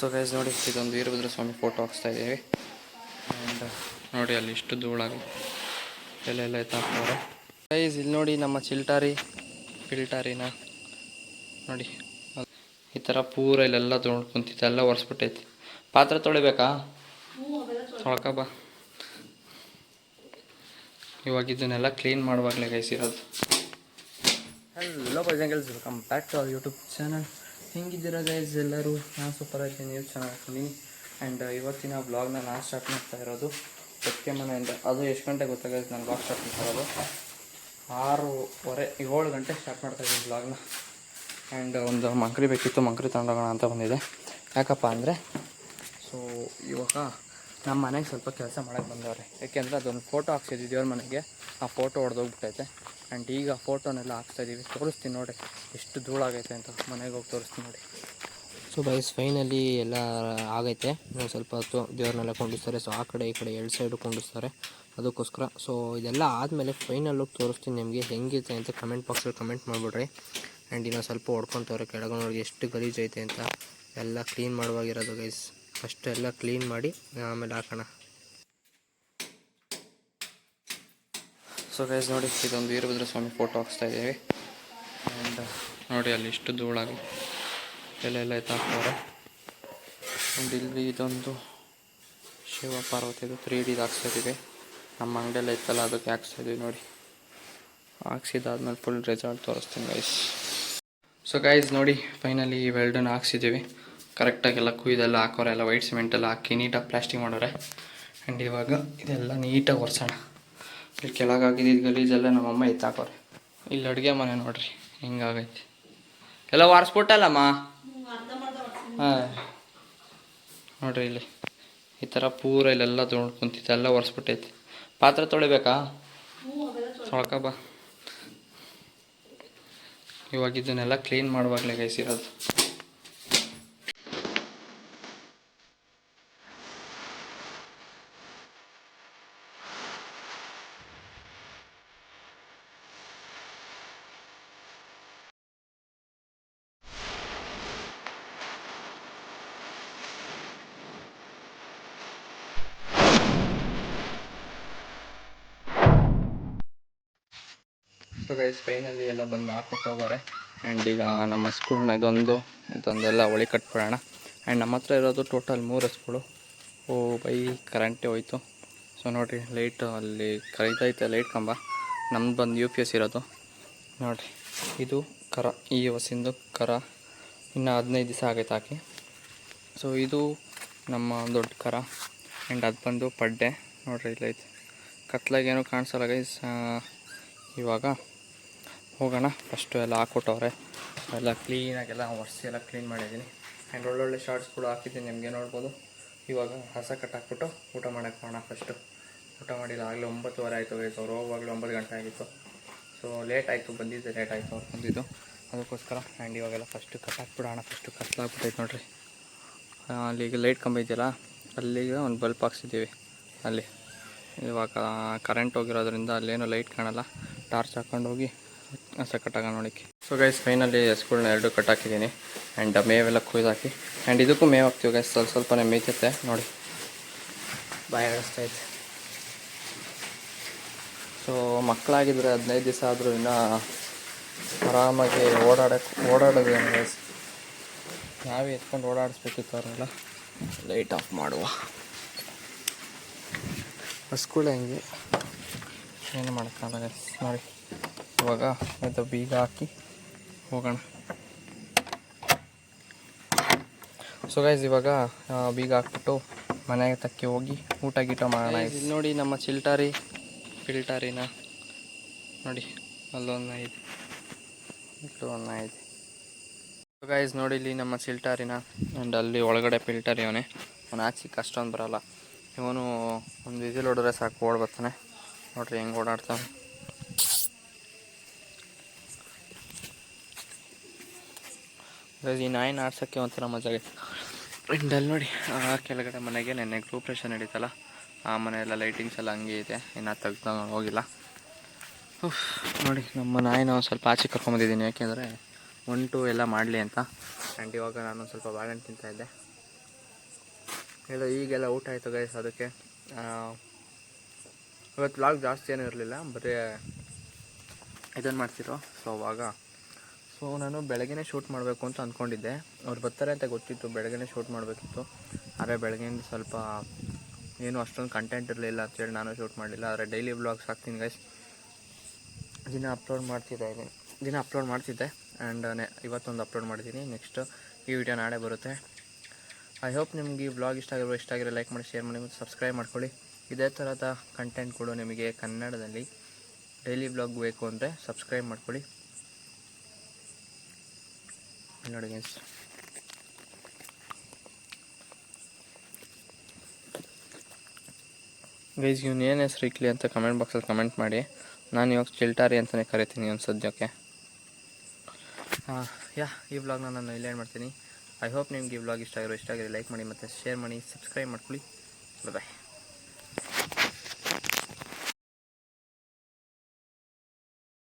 So guys ನೋಡಿ, ಇದೊಂದು Veerabhadra Swamy photo ಹಾಕ್ಸ್ತಾ ಇದ್ದೀವಿ. ಆ್ಯಂಡ್ ನೋಡಿ, ಅಲ್ಲಿ ಇಷ್ಟು ಧೂಳಾಗಿ ಎಲ್ಲ ಎಲ್ಲ ಎತ್ತಾಕ್ತಾರೆ. ಗೈಸ್ ಇಲ್ಲಿ ನೋಡಿ, ನಮ್ಮ ಚಿಲ್ಟಾರಿ ಫಿಲ್ಟಾರಿನ ನೋಡಿ ಈ ಥರ ಪೂರ ಇಲ್ಲೆಲ್ಲ ತೊಗೊಂಡು ಕುಂತಿತ್ತು, ಎಲ್ಲ ಒರೆಸ್ಬಿಟ್ಟೈತಿ. ಪಾತ್ರೆ ತೊಳಿಬೇಕಾ? ತೊಳಕ ಬಾ. ಇವಾಗ ಇದನ್ನೆಲ್ಲ ಕ್ಲೀನ್ ಮಾಡುವಾಗಲೇ ಗೈಸ್ ಇರೋದು. Hello girls welcome back to our YouTube channel ಹೆಂಗಿದ್ದೀರಾ guys ಎಲ್ಲರೂ? ನಾನು ಸೂಪರ್ ಆಗಿದ್ದೀನಿ ನೀವು ಚೆನ್ನಾಗಿ ಆ್ಯಂಡ್ ಇವತ್ತಿನ ಬ್ಲಾಗ್ನ ನಾನು ಸ್ಟಾರ್ಟ್ ಮಾಡ್ತಾ ಇರೋದು ಸತ್ಯ ಮನೆಯಿಂದ ಅದು ಎಷ್ಟು ಗಂಟೆ ಗೊತ್ತಾಗೈತೆ ನಾನು ಬ್ಲಾಗ್ ಸ್ಟಾರ್ಟ್ ಮಾಡ್ತಾ ಇರೋದು. ಆರೂವರೆ, ಏಳು ಗಂಟೆ ಸ್ಟಾರ್ಟ್ ಮಾಡ್ತಾ ಇದ್ದೀನಿ ಬ್ಲಾಗ್ನ ಆ್ಯಂಡ್ ಒಂದು ಮಂಕ್ರಿ ಬೇಕಿತ್ತು, ಮಂಕ್ರಿ ತಗೊಂಡೋಗೋಣ ಅಂತ ಬಂದಿದೆ. ಯಾಕಪ್ಪ ಅಂದರೆ ಸೊ ಇವಾಗ ನಮ್ಮ ಮನೆಗೆ ಸ್ವಲ್ಪ ಕೆಲಸ ಮಾಡೋಕ್ಕೆ ಬಂದವ್ರೆ. ಯಾಕೆಂದರೆ ಅದೊಂದು ಫೋಟೋ ಹಾಕ್ಸಿದ್ವಿ ದೇವ್ರ ಮನೆಗೆ. ಆ ಫೋಟೋ ಹೊಡೆದೋಗ್ಬಿಟ್ಟೈತೆ ಆ್ಯಂಡ್ ಈಗ ಫೋಟೋನೆಲ್ಲ ಹಾಕ್ಸ್ತಾ ಇದ್ದೀವಿ ತೋರಿಸ್ತೀನಿ ನೋಡಿ ಎಷ್ಟು ಧೂಳಾಗೈತೆ ಅಂತ ಮನೆಗೆ ಹೋಗಿ ತೋರಿಸ್ತೀನಿ ನೋಡಿ ಸೊ ಬೈಸ್ ಫೈನಲಿ ಎಲ್ಲ ಆಗೈತೆ. ಸ್ವಲ್ಪ ಹೊತ್ತು ದೇವ್ರನ್ನೆಲ್ಲ ಕೊಂಡಿಸ್ತಾರೆ. ಸೊ ಆ ಕಡೆ ಈ ಕಡೆ ಎರಡು ಸೈಡು ಕೊಂಡಿಸ್ತಾರೆ. ಅದಕ್ಕೋಸ್ಕರ. ಸೊ ಇದೆಲ್ಲ ಆದಮೇಲೆ ಫೈನಲ್ ಹೋಗಿ ತೋರಿಸ್ತೀನಿ ನಿಮಗೆ. ಹೆಂಗಿದೆ ಅಂತ ಕಮೆಂಟ್ ಬಾಕ್ಸಲ್ಲಿ ಕಮೆಂಟ್ ಮಾಡಿಬಿಡ್ರಿ. ಆ್ಯಂಡ್ ಇನ್ನೂ ಸ್ವಲ್ಪ ಹೊಡ್ಕೊತವ್ರೆ ಕೆಳಗೆ ನೋಡಿ ಎಷ್ಟು ಗಲೀಜೈತೆ ಅಂತ ಎಲ್ಲ ಕ್ಲೀನ್ ಮಾಡುವಾಗಿರೋದು ಗೈಸ್ ಫಸ್ಟ್ ಎಲ್ಲ ಕ್ಲೀನ್ ಮಾಡಿ ಆಮೇಲೆ ಹಾಕೋಣ. ಸೊ ಗೈಸ್ ನೋಡಿ, ಇದೊಂದು ವೀರಭದ್ರ ಸ್ವಾಮಿ ಫೋಟೋ ಹಾಕ್ಸ್ತಾ ಇದ್ದೀವಿ. ಆ್ಯಂಡ್ ನೋಡಿ, ಅಲ್ಲಿ ಇಷ್ಟು ಧೂಳಾಗಿ ಎಲ್ಲ ಎಲ್ಲ ಎತ್ತಾಕ್ತವ್ರೆ ಆ್ಯಂಡ್ ಇಲ್ಲಿ ಇದೊಂದು ಶಿವ ಪಾರ್ವತಿದು ತ್ರೀ ಡಿದು ಹಾಕ್ಸ್ತಾ ಇದ್ದೀವಿ. ನಮ್ಮ ಅಂಗಡಿಯಲ್ಲ ಇತ್ತಲ್ಲ, ಅದಕ್ಕೆ ಹಾಕ್ಸ್ತಾ ಇದ್ದೀವಿ ನೋಡಿ. ಹಾಕ್ಸಿದಾದ್ಮೇಲೆ ಫುಲ್ ರಿಸಲ್ಟ್ ತೋರಿಸ್ತೀನಿ ಗೈಸ್ ಸೊ ಗೈಸ್ ನೋಡಿ ಫೈನಲಿ ಈ ವೆಲ್ಡನ್ನು ಹಾಕ್ಸಿದ್ದೀವಿ. ಕರೆಕ್ಟಾಗೆಲ್ಲ ಕುಯ್ದೆಲ್ಲ ಹಾಕೋರೆ, ಎಲ್ಲ ವೈಟ್ ಸಿಮೆಂಟೆಲ್ಲ ಹಾಕಿ ನೀಟಾಗಿ ಪ್ಲಾಸ್ಟಿಕ್ ಮಾಡೋರೆ. ಆ್ಯಂಡ್ ಇವಾಗ ಇದೆಲ್ಲ ನೀಟಾಗಿ ಒರೆಸೋಣ. ಇಲ್ಲಿ ಕೆಳಗಾಗಿದ್ದು ಗಲೀಜೆಲ್ಲ ನಮ್ಮಮ್ಮ ಎತ್ತಾಕೋರೆ. ಇಲ್ಲಿ ಅಡುಗೆ ಮನೆ ನೋಡ್ರಿ, ಹಿಂಗಾಗೈತಿ. ಎಲ್ಲ ಒರೆಸ್ಬಿಟ್ಟಲ್ಲಮ್ಮ? ಹಾಂ. ನೋಡ್ರಿ ಇಲ್ಲಿ, ಈ ಥರ ಪೂರ ಇಲ್ಲೆಲ್ಲ ತೊಗೊಂಡು ಕುಂತಿತ್ತು, ಎಲ್ಲ ಒರೆಸ್ಬಿಟ್ಟೈತಿ. ಪಾತ್ರೆ ತೊಳಿಬೇಕಾ? ತೊಳ್ಕ ಬಾ. ಇವಾಗ ಇದನ್ನೆಲ್ಲ ಕ್ಲೀನ್ ಮಾಡುವಾಗಲೇ ಗೈಸಿರೋದು ಗೈಸ್ ಫೈನಲಿ ಎಲ್ಲ ಬಂದು ಹಾಕ್ಬಿಟ್ಟು ಹೋಗೋರೆ. ಆ್ಯಂಡ್ ಈಗ ನಮ್ಮ ಸ್ಕೂಲ್ನ ಇದೊಂದು ಇದೊಂದೆಲ್ಲ ಒಳಿ ಕಟ್ಬಿಡೋಣ. ಆ್ಯಂಡ್ ನಮ್ಮ ಹತ್ರ ಇರೋದು ಟೋಟಲ್ ಮೂರು ಹಸ್ಗಳು ಓ, ಬೈ ಕರೆಂಟೇ ಹೋಯ್ತು. ಸೊ ನೋಡಿರಿ ಲೈಟು ಅಲ್ಲಿ ಕರೀತೈತೆ ಲೈಟ್ ಕಂಬ. ನಮ್ದು ಬಂದು ಯು ಪಿ ಎಸ್ ಇರೋದು. ನೋಡಿರಿ, ಇದು ಕರ, ಈ ಹೊಸಿಂದು ಕರ. ಇನ್ನು ಹದಿನೈದು ದಿವಸ ಆಗೈತೆ ಹಾಕಿ. ಸೊ ಇದು ನಮ್ಮ ದೊಡ್ಡ ಕರ. ಆ್ಯಂಡ್ ಅದು ಬಂದು ಪಡ್ಡೆ. ನೋಡಿರಿ, ಇಲ್ಲೈತೆ. ಕತ್ಲಾಗೇನು ಕಾಣಿಸಲ್ಲ ಗೈಸ್ ಇವಾಗ ಹೋಗೋಣ. ಫಸ್ಟು ಎಲ್ಲ ಹಾಕ್ಕೊಟ್ಟವ್ರೆ. ಎಲ್ಲ ಕ್ಲೀನಾಗೆಲ್ಲ ಒರೆಸಿ ಎಲ್ಲ ಕ್ಲೀನ್ ಮಾಡಿದ್ದೀನಿ ಆ್ಯಂಡ್ ಒಳ್ಳೊಳ್ಳೆ ಕೂಡ ಹಾಕಿದ್ದೀನಿ, ನಿಮಗೆ ನೋಡ್ಬೋದು. ಇವಾಗ ಹಸ ಕಟ್ಟಾಕ್ಬಿಟ್ಟು ಊಟ ಮಾಡೋಕ್ಕೆ ಹೋಗೋಣ ಫಸ್ಟು ಊಟ ಮಾಡಿಲ್ಲ, ಆಗಲೇ ಒಂಬತ್ತುವರೆ ಆಯಿತು ಗೈಸ್ ಅವ್ರು ಹೋಗುವಾಗಲೇ ಒಂಬತ್ತು ಗಂಟೆ ಆಗಿತ್ತು. ಸೊ ಲೇಟ್ ಆಯಿತು, ಬಂದಿದ್ದೆ ಲೇಟ್ ಆಯಿತು ಅವ್ರು ಬಂದಿದ್ದು. ಅದಕ್ಕೋಸ್ಕರ ಆ್ಯಂಡ್ ಇವಾಗೆಲ್ಲ ಫಸ್ಟು ಕಟ್ಟಾಕ್ಬಿಡೋಣ ಫಸ್ಟು ಕತ್ಲಾಗ್ಬಿಟ್ಟೈತೆ ನೋಡಿರಿ. ಅಲ್ಲಿ ಅಲ್ಲಿಗೆ ಲೈಟ್ ಕಂಬ ಇದೆಯಲ್ಲ, ಅಲ್ಲಿಗೆ ಒಂದು ಬಲ್ಪ್ ಹಾಕ್ಸಿದ್ದೀವಿ. ಅಲ್ಲಿ. ಇವಾಗ ಕರೆಂಟ್ ಹೋಗಿರೋದ್ರಿಂದ ಅಲ್ಲೇನೂ ಲೈಟ್ ಕಾಣಲ್ಲ. ಟಾರ್ಚ್ ಹಾಕೊಂಡು ಹಸ ಕಟ್ಟಾಗ ನೋಡಿಕ್ಕೆ. ಸೊ ಗೈಸ್ ಫೈನಲ್ಲಿ ಹಸ್ಗಳ್ನ ಎರಡು ಕಟ್ಟಾಕಿದ್ದೀನಿ ಆ್ಯಂಡ್ ಮೇವೆಲ್ಲ ಕುಯ್ದಾಕಿ. ಆ್ಯಂಡ್ ಇದಕ್ಕೂ ಮೇವು ಹಾಕ್ತೀವಿ ಗೈಸ್ ಸ್ವಲ್ಪ ಸ್ವಲ್ಪನೇ ಮೇಯ್ತೈತೆ, ನೋಡಿ. ಬಾಯ್ ಆಡಿಸ್ತಾ ಇದೆ. ಸೊ ಮಕ್ಕಳಾಗಿದ್ರೆ ಹದಿನೈದು ದಿವಸ ಆದರೂ ಇನ್ನೂ ಆರಾಮಾಗಿ ಓಡಾಡಕ್ಕೆ ಏನು ಗೈಸ್ ನಾವೇ ಎತ್ಕೊಂಡು ಓಡಾಡಿಸ್ಬೇಕಿತ್ತು ಅವ್ರನ್ನೆಲ್ಲ. ಲೈಟ್ ಆಫ್ ಮಾಡುವ. ಹಸ್ಗಳು ಹೆಂಗೆ? ಏನು ಮಾಡೋಕ್ಕಾಗಲ್ಲ ಗೈಸ್ ನೋಡಿ. ಇವಾಗ ಇದು ಬೀಗ ಹಾಕಿ ಹೋಗೋಣ. ಸೊ ಗೈಸ್ ಇವಾಗ ಬೀಗ ಹಾಕ್ಬಿಟ್ಟು ಮನೆಗೆ ತಕ್ಕಿ ಹೋಗಿ ಊಟ ಗೀಟ ಮಾಡೋಣ ನೋಡಿ ನಮ್ಮ ಚಿಲ್ಟಾರಿ ಫಿಲ್ಟಾರಿನ ನೋಡಿ, ಅಲ್ಲೊಂದು ಒಂದು ಐದು. ಗೈಸ್ ನೋಡಿ ಇಲ್ಲಿ ನಮ್ಮ ಚಿಲ್ಟಾರಿನ. ಆ್ಯಂಡ್ ಅಲ್ಲಿ ಒಳಗಡೆ ಫಿಲ್ಟರ್ ಇವನೇ ಅವನು ಆಚೆಗೆ ಅಷ್ಟೊಂದು ಬರೋಲ್ಲ. ಇವನು ಒಂದು ವಿಸಿಲ್ ಹೊಡೆದ್ರೆ ಸಾಕು, ಓಡ್ಬರ್ತಾನೆ. ನೋಡ್ರಿ ಹೆಂಗೆ ಓಡಾಡ್ತಾನೆ. ಈ ನಾಯಿನ ಆಡ್ಸೋಕ್ಕೆ ಒಂಥರ ಮಜಾ ಆಗೈತೆ ಆ್ಯಂಡ್ ಅಲ್ಲಿ ನೋಡಿ, ಆ ಕೆಳಗಡೆ ಮನೆಗೆ ನೆನ್ನೆ ಗ್ರೂಪ್ರೇಷನ್ ನಡೀತಲ್ಲ, ಆ ಮನೆಯೆಲ್ಲ ಲೈಟಿಂಗ್ಸ್ ಎಲ್ಲ ಹಂಗೆ ಇದೆ, ಇನ್ನು ತೆಗ್ದು ಹೋಗಿಲ್ಲ. ನೋಡಿ, ನಮ್ಮ ನಾಯಿನ ಒಂದು ಸ್ವಲ್ಪ ಆಚೆ ಕರ್ಕೊಂಬಂದಿದ್ದೀನಿ ಯಾಕೆಂದರೆ ಒನ್ ಟು ಎಲ್ಲ ಮಾಡಲಿ ಅಂತ. ಆ್ಯಂಡ್ ಇವಾಗ ನಾನು ಸ್ವಲ್ಪ ಬಾಳೆಹಣ್ಣು ತಿಂತಾಯಿದ್ದೆ ಇಲ್ಲ ಈಗೆಲ್ಲ ಊಟ ಆಯಿತು ಗೈಸ್ ಅದಕ್ಕೆ? ಇವತ್ತು ಲಾಗ್ ಜಾಸ್ತಿ ಏನೂ ಇರಲಿಲ್ಲ, ಬರೀ ಇದನ್ನು ಮಾಡ್ತಿರೋ ಸೊ ಅವಾಗ ಸೊ ನಾನು ಬೆಳಗ್ಗೆ ಶೂಟ್ ಮಾಡಬೇಕು ಅಂತ ಅಂದ್ಕೊಂಡಿದ್ದೆ. ಅವ್ರು ಬರ್ತಾರೆ ಅಂತ ಗೊತ್ತಿತ್ತು ಬೆಳಗ್ಗೆ ಶೂಟ್ ಮಾಡಬೇಕಿತ್ತು. ಆದರೆ ಬೆಳಗ್ಗೆಯಿಂದ ಸ್ವಲ್ಪ ಏನು ಅಷ್ಟೊಂದು ಕಂಟೆಂಟ್ ಇರಲಿಲ್ಲ ಅಂತೇಳಿ ನಾನು ಶೂಟ್ ಮಾಡಲಿಲ್ಲ. ಆದರೆ ಡೈಲಿ ವ್ಲಾಗ್ಸ್ ಹಾಕ್ತೀನಿ ಗೈಸ್ ದಿನ ಅಪ್ಲೋಡ್ ಮಾಡ್ತಿದ್ದೆ ಇದೆ ದಿನ ಅಪ್ಲೋಡ್ ಮಾಡ್ತಿದ್ದೆ. ಆ್ಯಂಡ್ ಇವತ್ತೊಂದು ಅಪ್ಲೋಡ್ ಮಾಡಿದ್ದೀನಿ. ನೆಕ್ಸ್ಟ್ ಈ ವಿಡಿಯೋ ನಾಳೆ ಬರುತ್ತೆ. ಐ ಹೋಪ್ ನಿಮ್ಗೆ ಈ ವ್ಲಾಗ್ ಇಷ್ಟ ಆಗಿರೋ ಇಷ್ಟ ಆಗಿರೋ ಲೈಕ್ ಮಾಡಿ ಶೇರ್ ಮಾಡಿ ಮತ್ತು ಸಬ್ಸ್ಕ್ರೈಬ್ ಮಾಡ್ಕೊಳ್ಳಿ. ಇದೇ ಥರದ ಕಂಟೆಂಟ್ಗಳು ನಿಮಗೆ ಕನ್ನಡದಲ್ಲಿ. ಡೈಲಿ ವ್ಲಾಗ್ ಬೇಕು ಅಂದರೆ ಸಬ್ಸ್ಕ್ರೈಬ್ ಮಾಡ್ಕೊಳ್ಳಿ. ನೋಡಿ ಗೈಸ್ ಗೈಸ್ ಇವ್ನು ಏನು ಹೆಸ್ರು ಇಕ್ಲಿ ಅಂತ ಕಮೆಂಟ್ ಬಾಕ್ಸಲ್ಲಿ ಕಮೆಂಟ್ ಮಾಡಿ. ನಾನು ಇವಾಗ ಚಿಲ್ಟಾರಿ ಅಂತಲೇ ಕರಿತೀನಿ ಒಂದು ಸದ್ಯಕ್ಕೆ. ಹಾಂ, ಯಾ, ಈ ವ್ಲಾಗ್ನ ನಾನು ಏನು ಮಾಡ್ತೀನಿ. ಐ ಹೋಪ್ ನಿಮ್ಗೆ ಈ ವ್ಲಾಗ್ ಇಷ್ಟ ಆಗಿರೋ ಇಷ್ಟ ಆಗಿರೋ ಲೈಕ್ ಮಾಡಿ ಮತ್ತು ಶೇರ್ ಮಾಡಿ ಸಬ್ಸ್ಕ್ರೈಬ್ ಮಾಡ್ಕೊಳ್ಳಿ. ಬಾಯ್